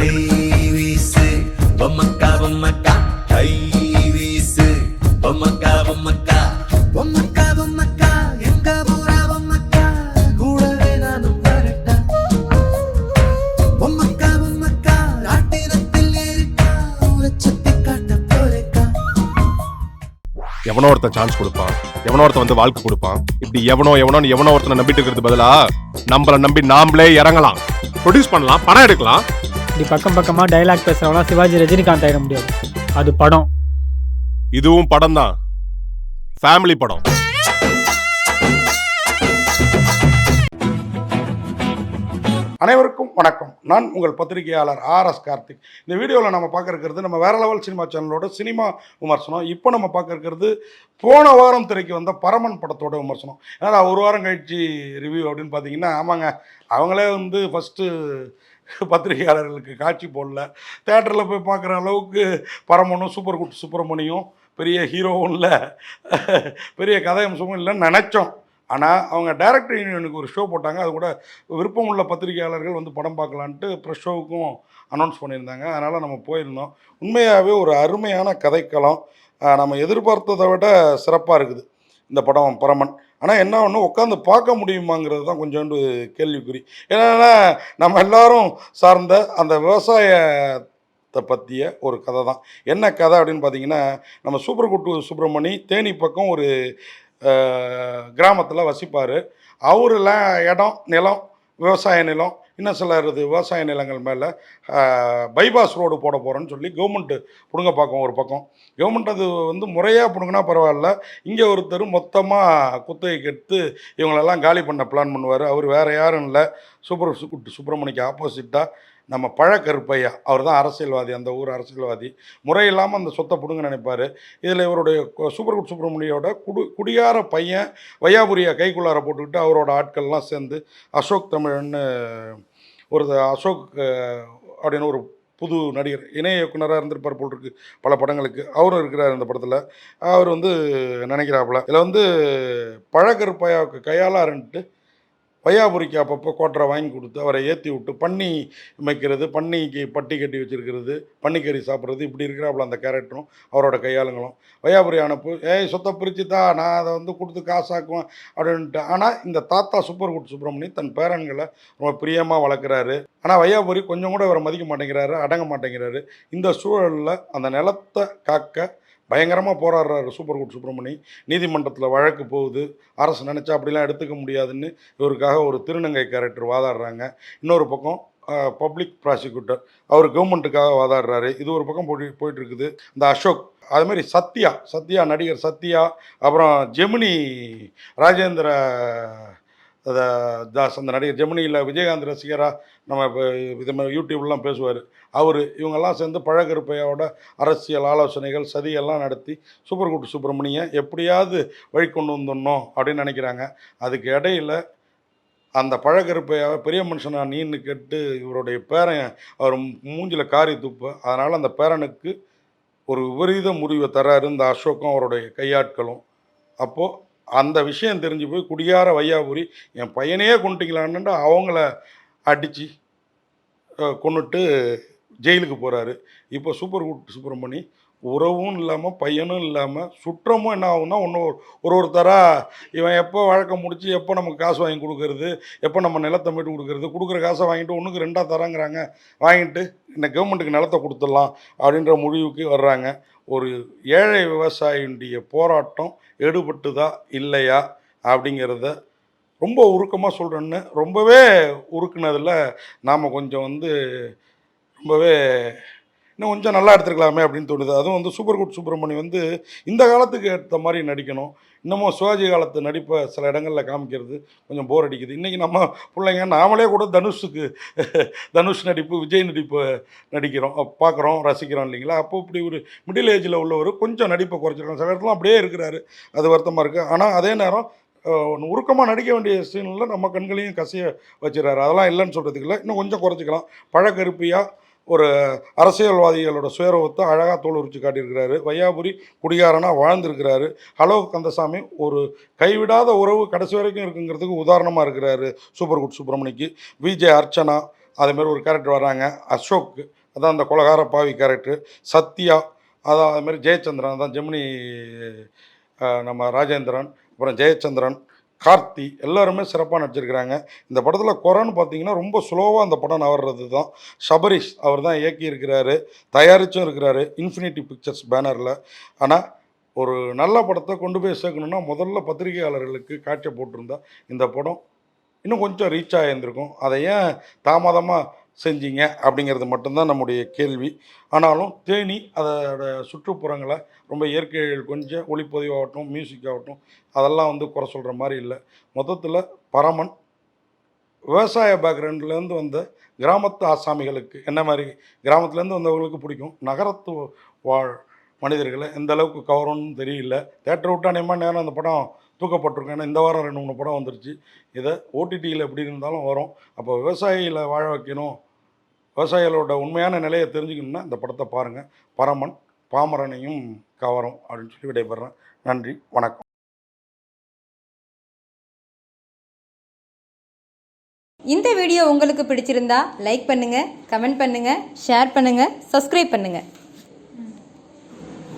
கை வீசு. பொம்மக்கா பொம்மக்கா கை வீசு. பொம்மக்கா பொம்மக்கா. பொம்மக்கா பொம்மக்கா எங்க போறா பொம்மக்கா? கூடவே நானும் வரட்டா. பொம்மக்கா பொம்மக்கா ராட்டினத்தில் ஏறிட்டா ஒரு சுத்தி காட்ட போறேக்கா. எவனோ ஒருத்தன் சான்ஸ் கொடுப்பான். எவனோ ஒருத்தன் வந்து வாழ்க்கை கொடுப்பான். இப்படி எவனோ எவனோ எவனோ ஒருத்தனை நம்பிட்டு இருக்கிறது பதிலா நம்மளை நம்பி நாமளே இறங்கலாம். ப்ரொடியூஸ் பண்ணலாம் படம் எடுக்கலாம். இப்படி பக்கம் பக்கமாக டைலாக் பேசுகிறவங்களாம் சிவாஜி ரஜினிகாந்த் ஆயிட முடியாது. அது படம். இதுவும் படம் தான் ஃபேமிலி படம். அனைவருக்கும் வணக்கம். நான் உங்கள் பத்திரிகையாளர் ஆர் எஸ் கார்த்திக். இந்த வீடியோவில் நம்ம பார்க்க இருக்கிறது நம்ம வேற லெவல் சினிமா சேனலோட சினிமா விமர்சனம். இப்போ நம்ம பார்க்க இருக்கிறது போன வாரம் திரைக்கு வந்த பரமன் படத்தோட விமர்சனம். ஏன்னா ஒரு வாரம் கழிச்சு ரிவ்யூ அப்படின்னு பார்த்தீங்கன்னா ஆமாங்க. அவங்களே வந்து ஃபஸ்ட்டு பத்திரிகையாளர்களுக்கு காட்சி போடல. தேட்டரில் போய் பார்க்குற அளவுக்கு பரமனும் சூப்பர் குட் சுப்பிரமணியும் பெரிய ஹீரோவும் இல்லை. பெரிய கதை அம்சமும் இல்லைன்னு நினச்சோம். ஆனால் அவங்க டைரக்டர் யூனியனுக்கு ஒரு ஷோ போட்டாங்க. அது கூட விருப்பம் உள்ள பத்திரிகையாளர்கள் வந்து படம் பார்க்கலான்ட்டு ப்ரெஷ் ஷோவுக்கும் அனௌன்ஸ் பண்ணியிருந்தாங்க. அதனால் நம்ம போயிருந்தோம். உண்மையாகவே ஒரு அருமையான கதைக்களம். நம்ம எதிர்பார்த்ததை விட சிறப்பாக இருக்குது. இந்த படம் பரமன். ஆனால் என்ன ஒன்று உட்காந்து பார்க்க முடியுமாங்கிறது தான் கொஞ்சோண்டு கேள்விக்குறி. ஏன்னா நம்ம எல்லாரும் சார்ந்த அந்த விவசாயத்தை பற்றிய ஒரு கதை தான். என்ன கதை அப்படின்னு பார்த்தீங்கன்னா நம்ம சூப்பர் குட்டு சுப்பிரமணி தேனி பக்கம் ஒரு கிராமத்தில் வசிப்பார். அவரில் இடம் நிலம் விவசாய நிலம் என்ன சொல்லுறது விவசாய நிலங்கள் மேலே பைபாஸ் ரோடு போட போகிறோன்னு சொல்லி கவர்மெண்ட்டு பிடுங்க பார்க்கும் ஒரு பக்கம். கவர்மெண்ட் அது வந்து முறையாக பிடுங்கினா பரவாயில்ல. இங்கே ஒருத்தர் மொத்தமாக குத்தகைக்கு எடுத்து இவங்களெல்லாம் காலி பண்ண பிளான் பண்ணுவார். அவர் வேறு யாரும் இல்லை. சூப்பர் சு- சுப்பிரமணிக்கு ஆப்போசிட்டாக நம்ம பழக்கருப்பையா? அவர் தான் அரசியல்வாதி. அந்த ஊர் அரசியல்வாதி. முறையில்லாமல் அந்த சொத்தை பிடுங்க நினைப்பார். இதில் இவருடைய கு- சூப்பர் குட் சுப்பிரமணியோட குடு குடியார பையன் வையாபுரியா கைக்குள்ளார போட்டுக்கிட்டு அவரோட ஆட்கள்லாம் சேர்ந்து அசோக் தமிழன்னு ஒரு அசோக் அப்படின்னு ஒரு புது நடிகர் இணைய இயக்குனராக இருந்திருப்பார் போல் இருக்கு பல படங்களுக்கு. அவரும் இருக்கிறார் இந்த படத்தில். அவர் வந்து நினைக்கிறாப்புல இதில் வந்து பழக்கருப்பையாவுக்கு கையாளாருன்ட்டு வையாபுரிக்கு அப்பப்போ கோட்டரை வாங்கி கொடுத்து அவரை ஏற்றி விட்டு பன்னி வைக்கிறது பன்னிக்கு பட்டி கட்டி வச்சிருக்கிறது பன்னிக்கறி சாப்பிட்றது இப்படி இருக்கிறாப்புல அந்த கேரக்டரும் அவரோட கையாளுங்களும். வையாபுரி அனுப்பு ஏய் சொத்தை பிரிச்சுதா நான் அதை வந்து கொடுத்து காசாக்குவேன் அப்படின்ட்டு. ஆனால் இந்த தாத்தா சூப்பர் குட் சுப்பிரமணி தன் பேரன்களை ரொம்ப பிரியமாக வளர்க்குறாரு. ஆனால் வையாபுரி கொஞ்சம் கூட இவரை மதிக்க மாட்டேங்கிறாரு அடங்க மாட்டேங்கிறாரு. இந்த சூழலில் அந்த நிலத்தை காக்க பயங்கரமாக போராடுறாரு சூப்பர் குட் சுப்பிரமணி. நீதிமன்றத்தில் வழக்கு போகுது. அரசு நினச்சா அப்படிலாம் எடுத்துக்க முடியாதுன்னு இவருக்காக ஒரு திருநங்கை கேரக்டர் வாதாடுறாங்க. இன்னொரு பக்கம் பப்ளிக் ப்ராசிக்யூட்டர் அவர் கவர்மெண்ட்டுக்காக வாதாடுறாரு. இது ஒரு பக்கம் போய் போயிட்டு இருக்குது இந்த அசோக் அது மாதிரி சத்யா சத்யா நடிகர் சத்யா அப்புறம் ஜெமினி ராஜேந்திர தாஸ் அந்த நடிகர் ஜெமினியில் விஜயகாந்த் ரசிகராக நம்ம இப்போ இது மாதிரி யூடியூப்லாம் பேசுவார். அவர் இவங்கெல்லாம் சேர்ந்து பழகருப்பையோட அரசியல் ஆலோசனைகள் சதியெல்லாம் நடத்தி சூப்பர் குட்டு சுப்பிரமணியம் எப்படியாவது வழி கொண்டு வந்துடணும் அப்படின்னு நினைக்கிறாங்க. அதுக்கு இடையில அந்த பழகருப்பையாவை பெரிய மனுஷனா நீன்னு கேட்டு இவருடைய பேரன் அவர் மூஞ்சில் காரி துப்பு. அதனால் அந்த பேரனுக்கு ஒரு விபரீத முடிவை தராரு இந்த அசோக்கும் அவருடைய கையாட்களும். அப்போது அந்த விஷயம் தெரிஞ்சு போய் குடியார வையாபுரி என் பையனையே கொண்டுட்டீங்களான்னு அவங்கள அடித்து கொண்டுட்டு ஜெயிலுக்கு போகிறாரு இப்போ சூப்பர் குட் சுப்பிரமணி உறவும் இல்லாமல் பையனும் இல்லாமல் சுற்றமும் என்ன ஆகும்னா ஒன்று ஒரு ஒருத்தராக இவன் எப்போ வழக்கம் முடிச்சு எப்போ நமக்கு காசு வாங்கி கொடுக்கறது எப்போ நம்ம நிலத்தை மீட்டு கொடுக்கறது கொடுக்குற காசை வாங்கிட்டு ஒன்றுக்கு ரெண்டாக தராங்கிறாங்க வாங்கிட்டு இந்த கவர்மெண்ட்டுக்கு நிலத்தை கொடுத்துடலாம் அப்படின்ற முடிவுக்கு வர்றாங்க. ஒரு ஏழை விவசாயியுடைய போராட்டம் எடுபட்டுதா இல்லையா அப்படிங்கிறத ரொம்ப உருக்கமாக சொல்கிறேன்னு ரொம்பவே உருக்குனதில் நாம் கொஞ்சம் வந்து ரொம்பவே இன்னும் கொஞ்சம் நல்லா எடுத்துருக்கலாமே அப்படின்னு தோணுது. அதுவும் வந்து சூப்பர் குட் சுப்பிரமணி வந்து இந்த காலத்துக்கு ஏற்ற மாதிரி நடிக்கணும். இன்னமும் சிவாஜி காலத்து நடிப்பை சில இடங்களில் காமிக்கிறது கொஞ்சம் போர் அடிக்குது. இன்றைக்கி நம்ம பிள்ளைங்க நாமளே கூட தனுஷுக்கு தனுஷ் நடிப்பு விஜய் நடிப்பு நடிக்கிறோம். பார்க்குறோம் ரசிக்கிறோம் இல்லைங்களா? அப்போ இப்படி ஒரு மிடில் ஏஜில் உள்ளவர் கொஞ்சம் நடிப்பை குறைச்சிருக்காங்க. சில இடத்துல அப்படியே இருக்கிறாரு. அது வருத்தமாக இருக்குது ஆனால் அதே நேரம் உருக்கமாக நடிக்க வேண்டிய சீனில் நம்ம கண்களையும் கசிய வச்சிடறாரு. அதெல்லாம் இல்லைன்னு சொல்கிறதுக்கு இல்லை. இன்னும் கொஞ்சம் குறைச்சிக்கலாம். பழக்கருப்பியாக ஒரு அரசியல்வாதிகளோட சுயரூபத்தை அழகாக தோல் உரிச்சு காட்டியிருக்கிறாரு. வையாபுரி குடிகாரனாக வாழ்ந்திருக்கிறாரு. ஹலோ கந்தசாமி ஒரு கைவிடாத உறவு கடைசி வரைக்கும் இருக்குங்கிறதுக்கு உதாரணமாக இருக்கிறாரு சூப்பர் குட் சுப்பிரமணிக்கு. விஜே அர்ச்சனா அதேமாரி ஒரு கேரக்டர் வராங்க அசோக் அதான் அந்த கொலகார பாவி கேரக்டர் சத்யா அதான் அதுமாரி ஜெயச்சந்திரன் அதான் ஜெமினி நம்ம ராஜேந்திரன் அப்புறம் ஜெயச்சந்திரன் கார்த்தி எல்லாருமே சிறப்பாக நடிச்சிருக்கிறாங்க. இந்த படத்தில் குரன்னு பார்த்தீங்கன்னா ரொம்ப ஸ்லோவாக அந்த படம் நவர்றது தான் சபரிஷ் அவர் தான் இயக்கியிருக்கிறாரு. தயாரிச்சும் இருக்கிறாரு இன்ஃபினிட்டி பிக்சர்ஸ் பேனரில் ஆனால் ஒரு நல்ல படத்தை கொண்டு போய் சேர்க்கணுன்னா முதல்ல பத்திரிகையாளர்களுக்கு காட்சி போட்டிருந்தா இந்த படம் இன்னும் கொஞ்சம் ரீச் ஆகியிருந்திருக்கும் அதை ஏன் தாமதமாக செஞ்சீங்க அப்படிங்கிறது மட்டும்தான் நம்முடைய கேள்வி. ஆனாலும் தேனி அதோட சுற்றுப்புறங்களை ரொம்ப இயற்கைகள் கொஞ்சம் ஒளிப்பதிவாகட்டும் மியூசிக் ஆகட்டும் அதெல்லாம் வந்து குறை சொல்கிற மாதிரி இல்லை. மொத்தத்தில் பரமன் விவசாய பேக்ரவுண்ட்லேருந்து வந்த கிராமத்து ஆசாமிகளுக்கு என்ன மாதிரி கிராமத்துலேருந்து வந்தவங்களுக்கு பிடிக்கும். நகரத்து வாழ் மனிதர்களை எந்த அளவுக்கு கவரும்னு தெரியல. தேட்டர் விட்டு அநேகமாக நேரம் அந்த படம் தூக்கப்பட்டிருக்கும் ஏன்னா இந்த வாரம் ரெண்டு மூணு படம் வந்துருச்சு. இதை ஓடிடியில் எப்படி இருந்தாலும் வரும். அப்போ விவசாயிகளை வாழ வைக்கணும். விவசாயிகளோட உண்மையான நிலையை தெரிஞ்சுக்கணும்னா இந்த படத்தை பாருங்கள் பரமன் பாமரனையும் கவரும் அப்படின்னு சொல்லி விடைபெறேன். நன்றி வணக்கம். இந்த வீடியோ உங்களுக்கு பிடிச்சிருந்தா லைக் பண்ணுங்கள் கமெண்ட் பண்ணுங்கள் ஷேர் பண்ணுங்கள் சப்ஸ்கிரைப் பண்ணுங்கள்